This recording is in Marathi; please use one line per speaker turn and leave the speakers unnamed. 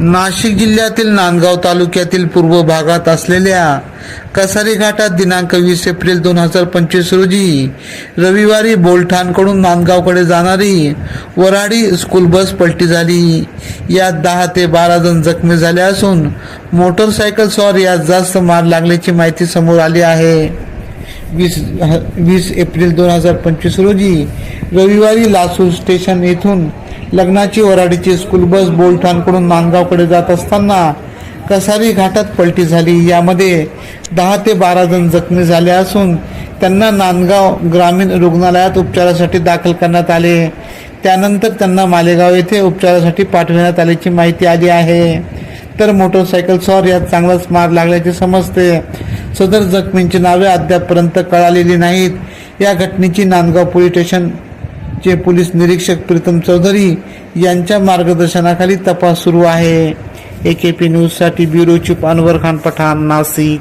नाशिक जिल्ह्यातील नांदगाव तालुक्यातील पूर्व भागात असलेल्या कसारी घाटात दिनांक वीस एप्रिल दोन हजार पंचवीस रोजी रविवारी बोलठाणकडून नांदगावकडे जाणारी वराडी स्कूल बस पलटी झाली. यात दहा ते बारा जण जखमी झाले असून मोटरसायकल स्वार यात जास्त मार लागल्याची माहिती समोर आली आहे. वीस वीस एप्रिल दोन हजार पंचवीस रोजी रविवारी लासूर स्टेशन येथून लग्नाची वराडीची स्कूल बस बोलठाणकडून नांदगावकडे जात असताना कसारी घाटात पलटी झाली. यामध्ये दहा ते बारा जण जखमी झाले असून त्यांना नांदगाव ग्रामीण रुग्णालयात उपचारासाठी दाखल करण्यात आले. त्यानंतर त्यांना मालेगाव येथे उपचारासाठी पाठविण्यात आल्याची माहिती आली आहे. तर मोटरसायकल सॉर यात चांगलाच मार लागल्याचे समजते. सदर जखमींची नावे अद्यापपर्यंत कळालेली नाहीत. या घटनेची नांदगाव पोलीस चे पोलीस निरीक्षक प्रीतम चौधरी यांच्या मार्गदर्शनाखाली तपास सुरू आहे. ए के पी न्यूजसाठी ब्युरो चीफ अनवर खान पठाण नाशिक.